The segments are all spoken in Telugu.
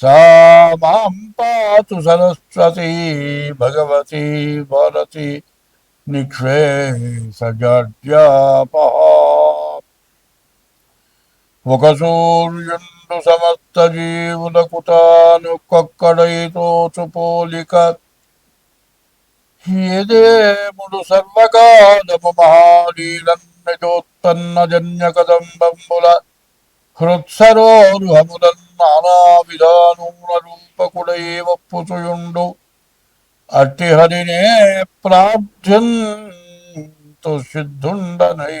सा मां पातु सरस्वती भगवती भारती నిక్షేసజాడ్యాపహ ఒక సూర్యుండు సమస్త జీవులకు తాను కొక్కడైతోచు పోలిక ఏదేముడు సర్వకాలము మహాలీలన్నజోత్పన్న జన్య కదంబంబుల హృత్సరోరుహములన్ నానా విధానూల రూపకుడై అట్టి హరినే ప్రార్థ్యంతు సిద్ధుండనై.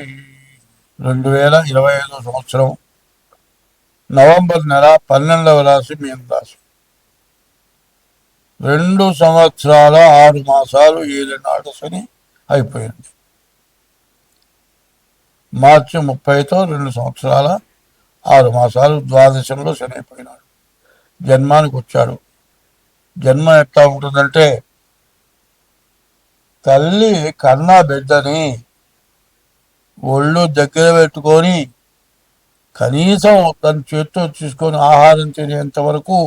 రెండు వేల ఇరవై ఐదు సంవత్సరం నవంబర్ నెల పన్నెండవ రాశి మేము రాశి రెండు సంవత్సరాల ఆరు మాసాలు ఏలినాడు శని అయిపోయింది. మార్చి ముప్పైతో రెండు సంవత్సరాల ఆరు మాసాలు ద్వాదశంలో శనైపోయినాడు. జన్మానికి వచ్చాడు. జన్మ ఎట్లా ఉంటుందంటే తల్లి కన్నా బిడ్డని ఒళ్ళు దగ్గర పెట్టుకొని కనీసం తన చేతితో తీసుకొని ఆహారం తినేంత వరకు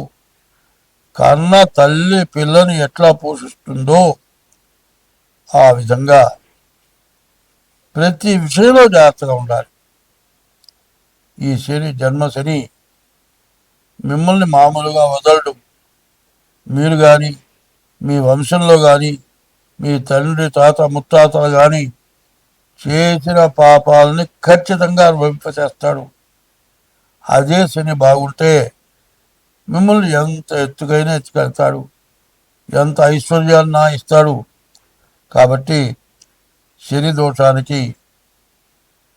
కన్న తల్లి పిల్లని ఎట్లా పోషిస్తుందో ఆ విధంగా ప్రతి విషయంలో జాగ్రత్తగా ఉండాలి. ఈ శని జన్మ శని మిమ్మల్ని మామూలుగా వదలడం మీరు కానీ మీ వంశంలో కానీ మీ తండ్రి తాత ముత్తాతలు కానీ చేసిన పాపాలని ఖచ్చితంగా అనుభవింపచేస్తాడు. అదే శని బాగుంటే మిమ్మల్ని ఎంత ఎత్తుకైనా ఎత్తుకెళ్తాడు. ఎంత ఐశ్వర్యాన్న ఇస్తాడు. కాబట్టి శని దోషానికి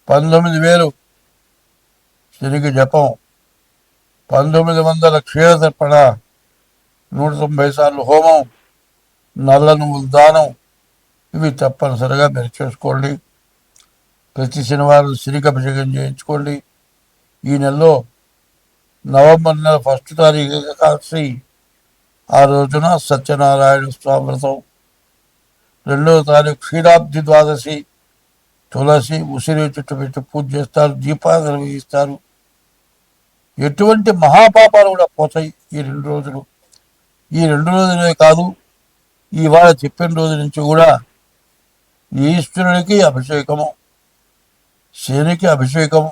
పంతొమ్మిది వేలు తిరిగి జపం. పంతొమ్మిది వందల క్షీరతర్పణ నూట తొంభై సార్లు హోమం నల్ల నువ్వులు దానం ఇవి తప్పనిసరిగా మీరు చేసుకోండి. ప్రతి శనివారం శనికి చేయించుకోండి. ఈ నెలలో నవంబర్ నెల ఫస్ట్ తారీఖు కాల్సి ఆ రోజున సత్యనారాయణ స్వామి రెండవ తారీఖు క్షీరాబ్ది ద్వాదశి తులసి ఉసిరి చుట్టు పెట్టి పూజ చేస్తారు దీపాలు వేయిస్తారు ఎటువంటి మహాపాపాలు కూడా పోతాయి ఈ రెండు రోజులు. ఈ రెండు రోజులే కాదు ఇవాళ చెప్పిన రోజు నుంచి కూడా ఈశ్వరుడికి అభిషేకము శనికి అభిషేకము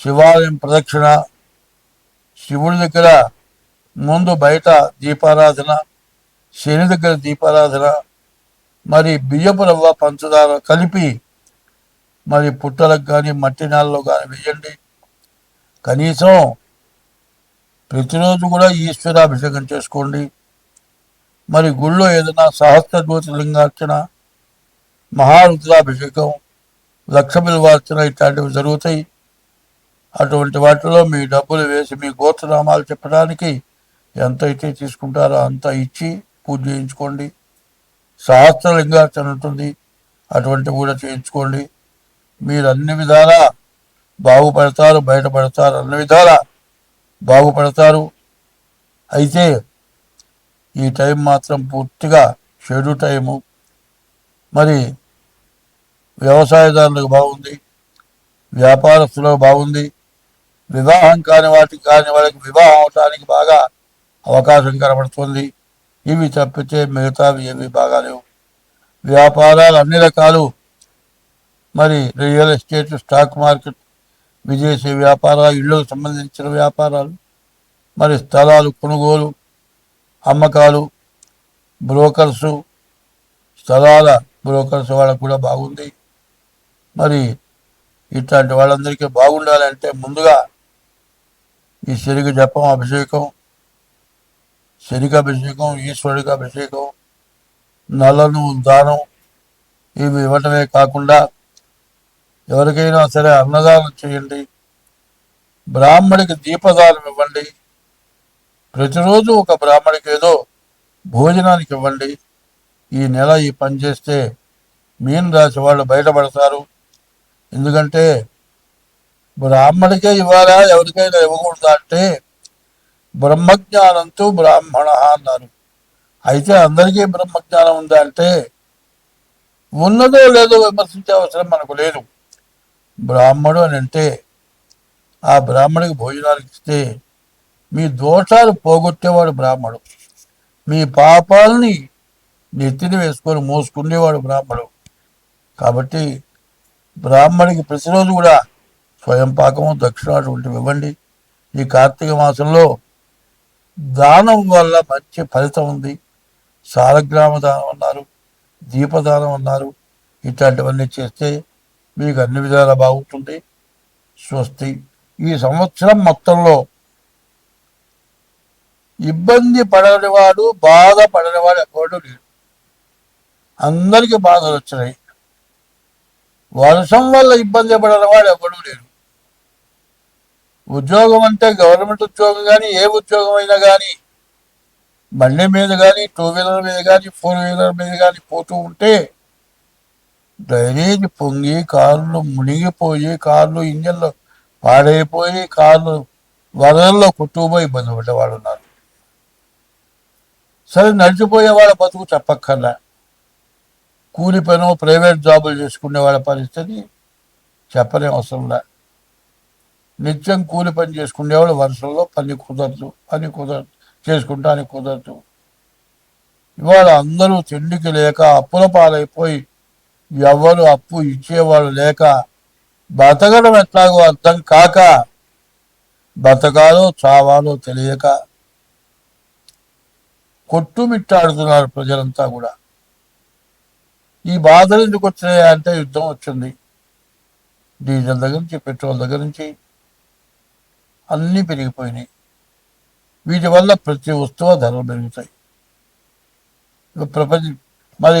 శివాలయం ప్రదక్షిణ శివుడి దగ్గర ముందు బయట దీపారాధన శని దగ్గర దీపారాధన మరి బియ్యపు రవ్వ పంచదార కలిపి మరి పుట్టలకు కానీ మట్టి నేలలో కానీ వేయండి. కనీసం ప్రతిరోజు కూడా ఈశ్వరాభిషేకం చేసుకోండి. మరి గుళ్ళో ఏదైనా సహస్ర లింగార్చన మహారుద్రాభిషేకం లక్షబిల్వార్చన ఇట్లాంటివి జరుగుతాయి. అటువంటి వాటిలో మీ డబ్బులు వేసి మీ గోత్రనామాలు చెప్పడానికి ఎంత అయితే తీసుకుంటారో అంత ఇచ్చి పూజ చేయించుకోండి. సహస్రలింగార్చన ఉంటుంది. అటువంటి కూడా చేయించుకోండి. మీరు అన్ని విధాలా బాగుపడతారు బయటపడతారు అన్ని విధాలా బాగుపడతారు. అయితే ఈ టైం మాత్రం పూర్తిగా షెడ్యూ టైము. మరి వ్యవసాయదారులకు బాగుంది వ్యాపారస్తులకు బాగుంది వివాహం కాని వాటికి కాని వాళ్ళకి వివాహం అవటానికి బాగా అవకాశం కనబడుతుంది. ఇవి తప్పితే మిగతావి ఏవి బాగాలేవు వ్యాపారాలు అన్ని రకాలు. మరి రియల్ ఎస్టేట్ స్టాక్ మార్కెట్ విదేశీ వ్యాపారాలు ఇళ్ళకు సంబంధించిన వ్యాపారాలు మరి స్థలాలు కొనుగోలు అమ్మకాలు బ్రోకర్సు స్థలాల బ్రోకర్స్ వాళ్ళకు కూడా బాగుంది. మరి ఇట్లాంటి వాళ్ళందరికీ బాగుండాలంటే ముందుగా ఈ శనిగ జపం అభిషేకం శనిక అభిషేకం ఈశ్వరుడికి అభిషేకం నలను దానం ఇవి ఇవ్వటమే కాకుండా ఎవరికైనా సరే అన్నదానం చేయండి. బ్రాహ్మడికి దీపదానం ఇవ్వండి. ప్రతిరోజు ఒక బ్రాహ్మడికి ఏదో భోజనానికి ఇవ్వండి. ఈ నెల ఈ పని చేస్తే మీన రాశి వాళ్ళు బయటపడతారు. ఎందుకంటే బ్రాహ్మడికే ఇవ్వాలా ఎవరికైనా ఇవ్వకూడదా అంటే బ్రహ్మజ్ఞానంతో బ్రాహ్మణ అన్నారు. అయితే అందరికీ బ్రహ్మజ్ఞానం ఉందా అంటే ఉన్నదో లేదో విమర్శించే అవసరం మనకు లేదు. బ్రాహ్మడు అని అంటే ఆ బ్రాహ్మడికి భోజనానికి ఇస్తే మీ దోషాలు పోగొట్టేవాడు బ్రాహ్మడు. మీ పాపాలని నెత్తిని వేసుకొని మోసుకునేవాడు బ్రాహ్మడు. కాబట్టి బ్రాహ్మడికి ప్రతిరోజు కూడా స్వయం పాకము దక్షిణ అటువంటివి ఇవ్వండి. ఈ కార్తీక మాసంలో దానం వల్ల మంచి ఫలితం ఉంది. సాలగ్రామ దానం అన్నారు దీపదానం అన్నారు ఇట్లాంటివన్నీ చేస్తే మీకు అన్ని విధాలా బాగుంటుంది. స్వస్తి. ఈ సంవత్సరం మొత్తంలో ఇబ్బంది పడనివాడు బాధ పడనివాడు ఎవడు లేడు. అందరికీ బాధలు వచ్చినాయి. వర్షం వల్ల ఇబ్బంది పడని వాడు ఎవడు లేడు. ఉద్యోగం అంటే గవర్నమెంట్ ఉద్యోగం కానీ ఏ ఉద్యోగం అయినా కానీ బండి మీద కానీ టూ వీలర్ మీద కానీ ఫోర్ వీలర్ మీద కానీ పోతూ ఉంటే డ్రైనేజ్ పొంగి కార్లు మునిగిపోయి కార్లు ఇంజన్లు పాడైపోయి కార్లు వరదల్లో కొట్టుకుపోయి ఇబ్బంది పడ్డవాళ్ళు ఉన్నారు సరే నడిచిపోయే వాళ్ళ బతుకు చెప్పక్కర్లా కూలి పను ప్రైవేట్ జాబులు చేసుకునే వాళ్ళ పరిస్థితి చెప్పలేం అవసరంలా నిత్యం కూలి పని చేసుకునేవాళ్ళు వరుసల్లో పని కుదరదు పని కుదరదు చేసుకుంటానికి కుదరదు. ఇవాళ అందరూ తిండికి లేక అప్పుల పాలైపోయి ఎవరు అప్పు ఇచ్చేవాడు లేక బతకడం ఎట్లాగో అర్థం కాక బతకాలో చావాలో తెలియక కొట్టుమిట్టాడుతున్నారు ప్రజలంతా కూడా. ఈ బాధలు ఎందుకు వచ్చినాయి అంటే యుద్ధం వచ్చింది. డీజిల్ దగ్గర నుంచి పెట్రోల్ దగ్గర నుంచి అన్నీ పెరిగిపోయినాయి. వీటి వల్ల ప్రతి వస్తువు ధరలు పెరుగుతాయి. ఇక ప్రపంచ మరి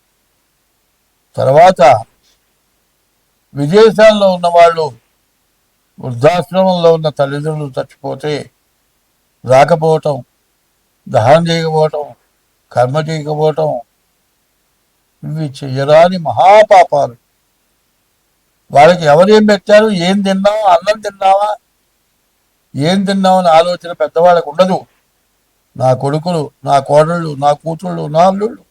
తర్వాత విదేశాల్లో ఉన్న వాళ్ళు వృద్ధాశ్రమంలో ఉన్న తల్లిదండ్రులు చచ్చిపోతే రాకపోవటం దహనం చేయకపోవటం కర్మ చేయకపోవటం ఇవి చెయ్యరాని మహాపాపాలు. వాళ్ళకి ఎవరేం పెట్టారు? ఏం తిన్నావు? అన్నం తిన్నావా? ఏం తిన్నామని ఆలోచన పెద్దవాళ్ళకు ఉండదు. నా కొడుకులు నా కోడళ్ళు నా కూతుళ్ళు నా అల్లుళ్ళు.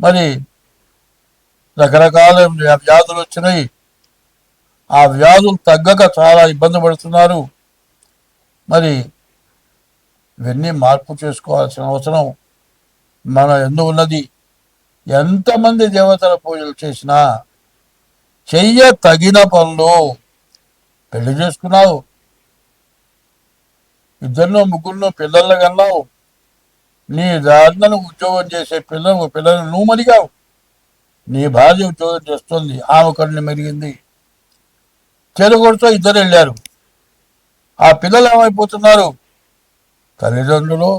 మరి రకరకాల వ్యాధులు వచ్చినాయి. ఆ వ్యాధులు తగ్గక చాలా ఇబ్బంది పడుతున్నారు. మరి ఇవన్నీ మార్పు చేసుకోవాల్సిన అవసరం మన ఎందు ఉన్నది. ఎంతమంది దేవతల పూజలు చేసినా చెయ్య తగిన పనులు పెళ్ళి చేసుకున్నావు. ఇద్దరినో ముగ్గురునో పిల్లల కన్నావు. నీ దారిన ఉద్యోగం చేసే పిల్లలు పిల్లలు నువ్వు మరిగావు నీ భార్య ఉద్యోగం చేస్తుంది ఆమె కన్ను మెరిగింది. చెరుగొడుతో ఇద్దరు వెళ్ళారు. ఆ పిల్లలు ఏమైపోతున్నారు? తల్లిదండ్రులు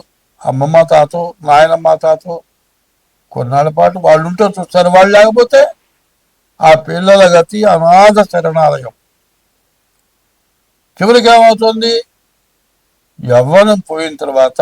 అమ్మమ్మ తాతో నాయనమ్మ తాతో కొన్నాళ్ళ పాటు వాళ్ళు ఉంటే చూస్తారు వాళ్ళు లేకపోతే ఆ పిల్లల గతి అనాథ శరణాలయం. చివరికి ఏమవుతుంది? యవ్వనం పోయిన తర్వాత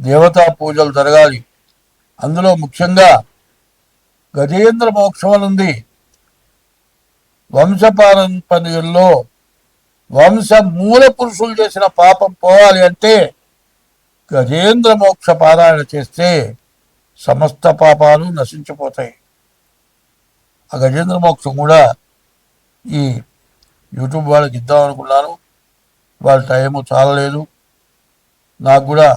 దేవతా పూజలు జరగాలి. అందులో ముఖ్యంగా గజేంద్ర మోక్షం అని ఉంది. వంశపారంపర్యంలో వంశ మూల పురుషులు చేసిన పాపం పోవాలి అంటే గజేంద్ర మోక్ష పారాయణ చేస్తే సమస్త పాపాలు నశించిపోతాయి. ఆ గజేంద్ర మోక్షం కూడా ఈ యూట్యూబ్ వాళ్ళకి ఇద్దాం అనుకున్నాను. వాళ్ళ టైము చాలలేదు. నాకు కూడా